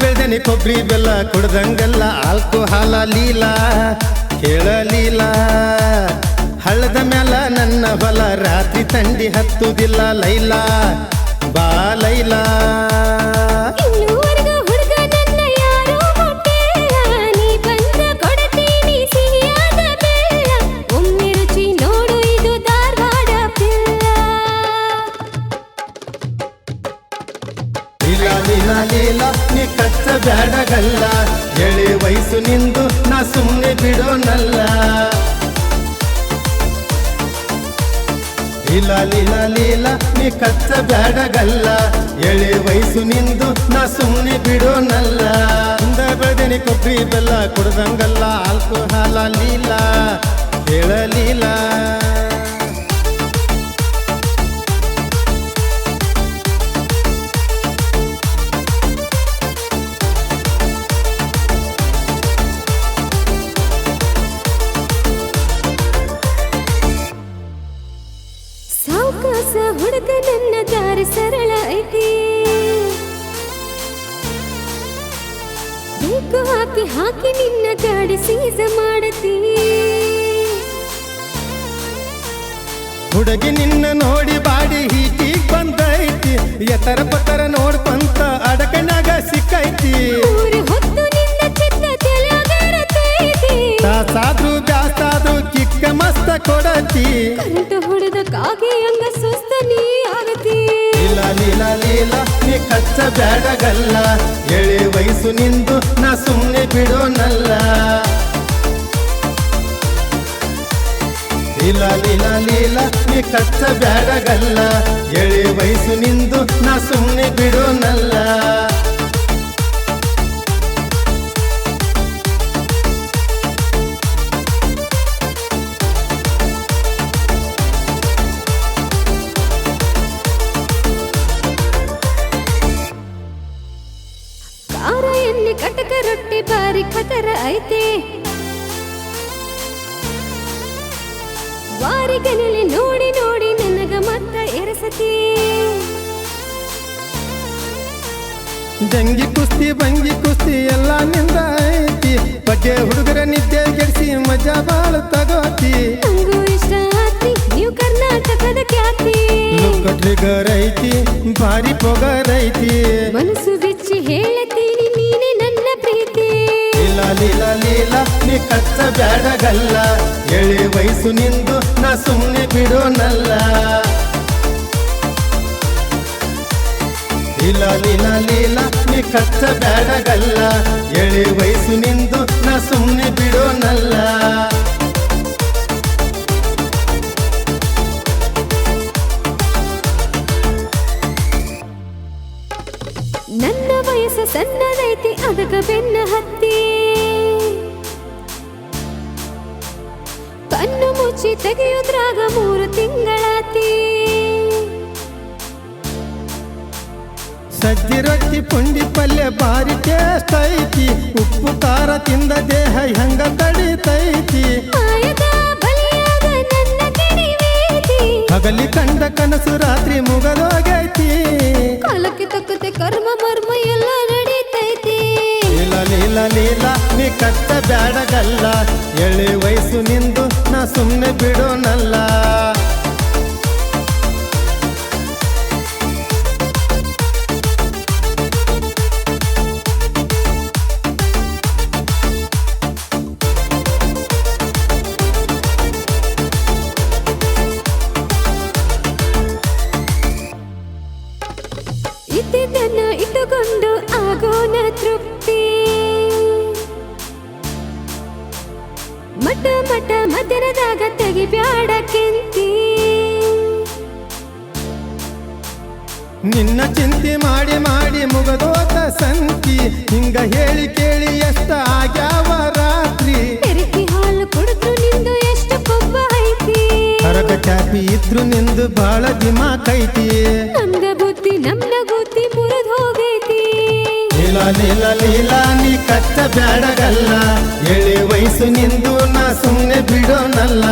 ಬೆಳೆದನಿ ಕೊಬ್ಬರಿ ಬೆಲ್ಲ ಕುಡ್ದಂಗೆಲ್ಲ ಆಲ್ಕು ಹಾಲ ಲೀಲಾ. ಕೇಳಲೀಲ ಹಳ್ಳದ ಮ್ಯಾಲ ನನ್ನ ಬಲ ರಾತ್ರಿ ತಂಡಿ ಹತ್ತುದಿಲ್ಲ ಲೈಲಾ. ಕಚ್ಚ ಬ್ಯಾಡಗಲ್ಲ. ಎಳೆ ವಯಸ್ಸು ನಿಂದು, ನಾ ಸುಮ್ಮನೆ ಬಿಡೋನಲ್ಲ. ಲೀಲಾ ಲೀಲಾ ಲೀಲಾ, ನೀ ಕಚ್ಚ ಬ್ಯಾಡಗಲ್ಲ. ಎಳೆ ವಯಸ್ಸು ನಿಂದು, ನಾ ಸುಮ್ಮನೆ ಬಿಡೋನಲ್ಲ. ಇಂದ ಬೆಳೆದೇನಿ ಕೊಬ್ಬರಿ ಬೆಲ್ಲ ಕುಡ್ದಂಗಲ್ಲ. ಆಲ್ಕೋಹಾಲ ಲೀಲ ಲೀಲಾ. ಹೇಳಲೀಲಾ ಬೇಕು ಹಾಕಿ ಹಾಕಿ ನಿನ್ನ ಗಾಡಿ ಸೀಸ ಮಾಡತಿ. ಹುಡುಗಿ ನಿನ್ನ ನೋಡಿ ಬಾಡಿ ಹೀಗೆ ಬಂದೈತಿ ಎತ್ತರ ಪತ್ತರ ನೋಡ್ಕೊಂತ ಅಡಕನಾಗ ಸಿಕ್ಕೈತಿ. ತಾಸಾದ್ರು ಬ್ಯಾಸಾದ್ರು ಕಿಕ್ಕ ಮಸ್ತ ಕೊಡತಿ. ಹೊಡೆದ ಕಾಗೆ ಲೀಲ ಲೀಲ, ನೀ ಕಚ್ಚ ಬ್ಯಾಡಗಲ್ಲ. ಎಳೆ ವಯಸ್ಸು ನಿಂದು, ನಾ ಸುಮ್ಮನೆ ಬಿಡೋನಲ್ಲ. ಲೀಲ ಲೀಲ ಲೀಲ, ನೀ ಕಚ್ಚ ಬ್ಯಾಡಗಲ್ಲ. ಎಳೆ ವಯಸ್ಸು ನಿಂದು, ನಾ ಸುಮ್ಮನೆ ಬಿಡೋನಲ್ಲ. ಖತರ ಐತೆ. ವಾರಿಗನಲ್ಲಿ ನೋಡಿ ನೋಡಿ ನನಗ ಮತ್ತ ಎರಸತಿ. ಜಂಗಿ ಕುಸ್ತಿ ಬಂಗಿ ಕುಸ್ತಿ ಎಲ್ಲ ನಿಂದ ಐತಿ. ಬಗ್ಗೆ ಹುಡುಗರ ನಿದ್ದೆ ಕೆಡಿಸಿ ಮಜಾ ಬಾಳ ತಗೋತಿ. ನಂಗೂ ಇಷ್ಟ ಆತಿ ನೀವು ಕರ್ನಾಟಕದ ಖ್ಯಾತಿ. ಟ್ರಿಗರ್ ಐತಿ ಭಾರಿ ಪೊಗರ್ ಐತಿ. ಮನಸ್ಸು ಲೀಲ ನೀ ಕಚ್ಚ ಬ್ಯಾಡಗಲ್ಲ. ಎಳೆ ವಯಸ್ಸು ನಿಂದು, ನಾ ಸುಮ್ಮನೆ ಬಿಡೋನಲ್ಲ. ಲೀಲ ಲೀಲ ಲೀಲ ನೀ ಕಚ್ಚ ಬ್ಯಾಡಗಲ್ಲ. ಎಳೆ ವಯಸ್ಸು ನಿಂದು, ನಾ ಸುಮ್ಮನೆ ಬಿಡೋನಲ್ಲ. ನನ್ನ ವಯಸ್ಸು ಸಣ್ಣದೈತಿ ಅದಕ್ಕೆ ಬೆನ್ನ ಹತ್ತಿ. ಮುಚ್ಚಿ ತೆಗೆಯೋದ್ರಾಗ ಮೂರು ತಿಂಗಳಾತಿ. ಸಜ್ಜಿ ರೊಟ್ಟಿ ಪುಂಡಿ ಪಲ್ಯ ಬಾರಿ ಟೇಸ್ಟ್ ಐತಿ. ಉಪ್ಪು ಖಾರ ತಿಂದ ದೇಹ ಹೆಂಗ ತಡಿತೈತಿ? ಹಗಲಿ ಕಂಡ ಕನಸು ರಾತ್ರಿ ಮುಗದೋಗೈತಿ. ಕಾಲಕ್ಕೆ ತಕ್ಕತೆ ಕರ್ಮ ಮರ್ಮ ಎಲ್ಲ ನಡೀತೈತಿ. ಲೀಲ ಲೀಲ ಲೀಲ ನೀ ಕಟ್ಟ ಬ್ಯಾಡಗಲ್ಲ. ಎಳೆ ವಯಸ್ಸು ನಿಂದು ಸುಮ್ಮನೆ ಬಿಡೋನಲ್ಲ. ಇದ್ದಿದ್ದನ್ನ ಇಟ್ಟುಕೊಂಡು ಆಗೋನ ತೃಪ್ತಿ. ಮಠ ಮಠ ಮಧ್ಯಾಹ್ನದಾಗ ತೆಗಿಬ್ಯಾಡ ಕೆಂತಿ ನಿನ್ನ ಚಿಂತೆ ಮಾಡಿ ಮಾಡಿ ಮುಗದೋತ ಸಂತಿ ಹಿಂಗ ಹೇಳಿ ಕೇಳಿ ಎಷ್ಟ ಆಗ್ಯಾವ ರಾತ್ರಿ. ಹಾಲು ಕುಡಿದ್ರು ನಿಂದು ಎಷ್ಟು ಕೊಬ್ಬ ಐತಿ. ಹೊರಗ ಚಾಪಿ ಇದ್ರು ನಿಂದು ಬಾಳ ದಿಮಾಕೈತಿ ಲೀಲ ಲೀಲಾ ನೀ ಕಚ್ಚ ಬ್ಯಾಡಗಲ್ಲ. ಎಳೆ ವಯಸ್ಸು ನಿಂದು ನಾ ಸುಮ್ಮನೆ ಬಿಡೋನಲ್ಲ.